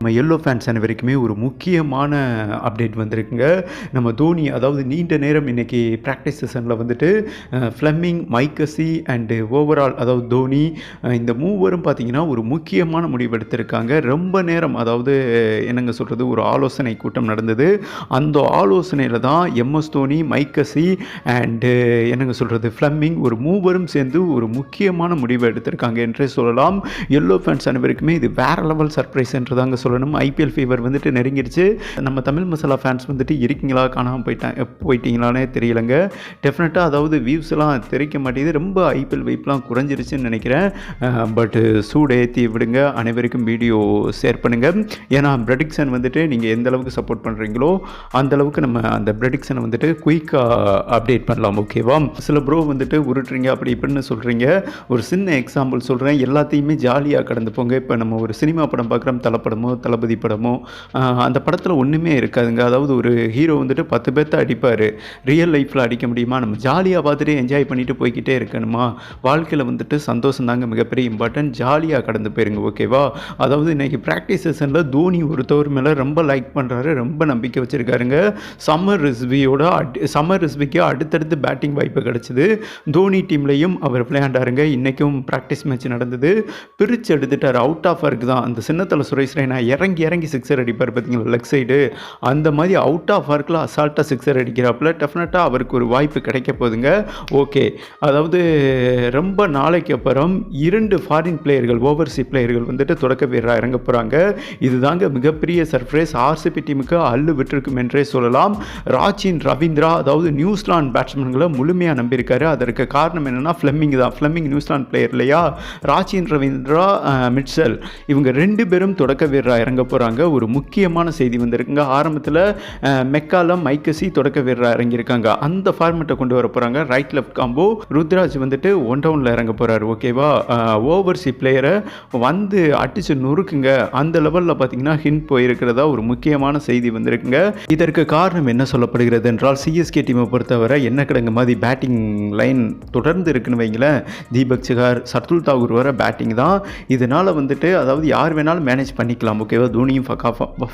நம்ம yellow fans அனைவருக்குமே ஒரு முக்கியமான அப்டேட் வந்திருக்குங்க. நம்ம தோனி அதாவது நீண்ட நேரம் இன்றைக்கி ப்ராக்டிஸ் செஷனில் வந்துட்டு ஃப்ளம்மிங் மைக்கசி அண்டு ஓவரால் அதாவது தோனி இந்த மூவரும் பார்த்தீங்கன்னா ஒரு முக்கியமான முடிவு எடுத்திருக்காங்க. ரொம்ப நேரம் அதாவது என்னங்க சொல்கிறது ஒரு ஆலோசனை கூட்டம் நடந்தது. அந்த ஆலோசனையில் தான் எம்எஸ் தோனி மைக்கசி அண்டு என்னங்க சொல்கிறது ஃப்ளம்மிங் ஒரு மூவரும் சேர்ந்து ஒரு முக்கியமான முடிவை எடுத்திருக்காங்க என்றே சொல்லலாம். எல்லோ ஃபேன்ஸ் அனைவருக்குமே இது வேறு லெவல் சர்ப்ரைஸ் என்று தாங்க சொல்லணும். ஐபிஎல் ஃபீவர் வந்துட்டு நெருங்கிடுச்சு நம்ம தமிழ் மசாலா ஃபேன்ஸ் வந்துட்டு இருக்கீங்களா? காணாமல் போயிட்டாங்க போயிட்டீங்களானே தெரியலங்க. டெஃபினட்டாக அதாவது வியூஸ்லாம் தெரிவிக்க மாட்டேங்குது. ரொம்ப ஐபிஎல் வைப்லாம் குறைஞ்சிருச்சுன்னு நினைக்கிறேன். பட்டு சூடு ஏற்றி விடுங்க. அனைவருக்கும் வீடியோ ஷேர் பண்ணுங்கள் ஏன்னா ப்ரெடிக்ஷன் வந்துட்டு நீங்கள் எந்த அளவுக்கு சப்போர்ட் பண்ணுறீங்களோ அந்த அளவுக்கு நம்ம அந்த ப்ரெடிக்ஷனை வந்துட்டு குயிக்காக அப்டேட் பண்ணலாம் ஓகேவா சில ப்ரோ வந்துட்டு உருட்டுறீங்க. அப்படி இப்படின்னு சொல்கிறீங்க ஒரு சின்ன எக்ஸாம்பிள் சொல்கிறேன் எல்லாத்தையுமே ஜாலியாக கடந்து போங்க. இப்போ நம்ம ஒரு சினிமா படம் பார்க்குறோம் தலைப்படமோ தளபதி படமோ அந்த படத்தில் ஒன்றுமே இருக்காதுங்க. அதாவது ஒரு ஹீரோ வந்துட்டு பத்து பேர்த்த அடிப்பார். ரியல் லைஃப்பில் அடிக்க முடியுமா? நம்ம ஜாலியாக பார்த்துட்டு என்ஜாய் பண்ணிட்டு போய்க்கிட்டே இருக்கணுமா? வாழ்க்கையில் வந்துட்டு சந்தோஷம் தாங்க மிகப்பெரிய இம்பார்ட்டன்ட் ஜாலியாக கடந்து போயிருங்க ஓகேவா அதாவது இன்றைக்கி ப்ராக்டிஸ் செஷனில் தோனி ஒருத்தவர் மேலே ரொம்ப லைக் பண்ணுறாரு ரொம்ப நம்பிக்கை வச்சுருக்காருங்க. சம்மர் ரிஸ்வியோட அடி சம்மர் ரிஸ்விக்கு அடுத்தடுத்து பேட்டிங் வாய்ப்பு கிடச்சிது. தோனி டீம்லேயும் அவர் விளையாண்டாருங்க. இன்றைக்கும் ப்ராக்டிஸ் மேட்ச் நடந்தது. பிரித்து எடுத்துட்டார். அவுட் ஆஃப் ஒர்க் தான். அந்த சின்னத்தலை சுரேஷ் ரெய்னா இறங்கி இறங்கி சிக்ஸர் அடிப்பார் பார்த்தீங்களா லெக் சைடு அந்த மாதிரி அவுட் ஆஃப் ஒர்க்கில் அசால்ட்டாக சிக்ஸர் அடிக்கிறாப்புல டெஃபினட்டாக அவருக்கு ஒரு வாய்ப்பு கிடைக்க போகுதுங்க. ஓகே அதாவது ரொம்ப நாளைக்கு அப்புறம் இரண்டு ஃபாரின் பிளேயர்கள் ஓவர்சி பிளேயர்கள் வந்துட்டு தொடக்க வீரராக இறங்க போகிறாங்க இதுதாங்க மிகப்பெரிய சர்ப்ரைஸ் ஆர்சிபி டீமுக்கு அள்ளு விட்டிருக்கும் என்றே சொல்லலாம். ராச்சின் ரவீந்திரா அதாவது நியூசிலாந்து பேட்ஸ்மேன்களை முழுமையாக நம்பியிருக்காரு. அதற்கு காரணம் என்னென்னா ஃப்ளெமிங் தான். ஃப்ளெமிங் நியூசிலாந்து பிளேயர் இல்லையா? ராச்சின் ரவீந்திரா மிட்சல் இவங்க ரெண்டு பேரும் தொடக்க வீரராக இறங்க போகிறாங்க ஒரு முக்கியமான செய்தி வந்திருக்குங்க. ஆரம்பத்தில் மெக்காலம் மைக்கசி தொடக்க வீரராக இறங்கியிருக்காங்க. அந்த ஃபார்மெட்டை கொண்டு வர போகிறாங்க ரைட் லெஃப்ட் காம்போ ருத்ராஜ் வந்துட்டு ஒன் டவுனில் இறங்க போகிறாரு ஓகேவா ஓவர்சி பிளேயரை வந்து அடிச்சு நொறுக்குங்க. அந்த லெவலில் பார்த்தீங்கன்னா ஹிண்ட் போயிருக்கிறதா ஒரு முக்கியமான செய்தி வந்திருக்குங்க. இதற்கு காரணம் என்ன சொல்லப்படுகிறது என்றால் சிஎஸ்கே டீமை பொறுத்தவரை என்ன கிடங்கு மாதிரி பேட்டிங் லைன் தொடர்ந்து இருக்குன்னு வைங்களேன். தீபக் சிகார் சர்துல் தாகூர் வர பேட்டிங் தான். இதனால் வந்துட்டு அதாவது யார் வேணாலும் மேனேஜ் பண்ணிக்கலாம். ஓகேவா? தோனியும்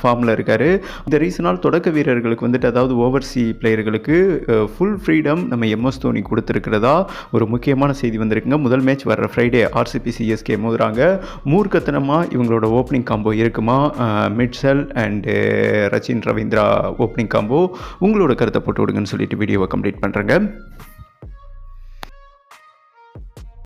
ஃபார்மில் இருக்கார். இந்த ரீசனால் தொடக்க வீரர்களுக்கு வந்துட்டு அதாவது ஓவர்சி பிளேயர்களுக்கு ஃபுல் ஃப்ரீடம் நம்ம எம்எஸ் தோனி கொடுத்துருக்கிறதா? ஒரு முக்கியமான செய்தி வந்திருக்குங்க. முதல் மேட்ச் வர்ற Friday RCB C S K மோதுறாங்க. மூர்க்கத்தனமாக இவங்களோட ஓப்பனிங் காம்போ இருக்குமா? Mitchell and Rachin Ravindra opening combo உங்களோட கருத்தை போட்டு விடுங்கன்னு சொல்லிட்டு வீடியோவை கம்ப்ளீட் பண்ணுறேங்க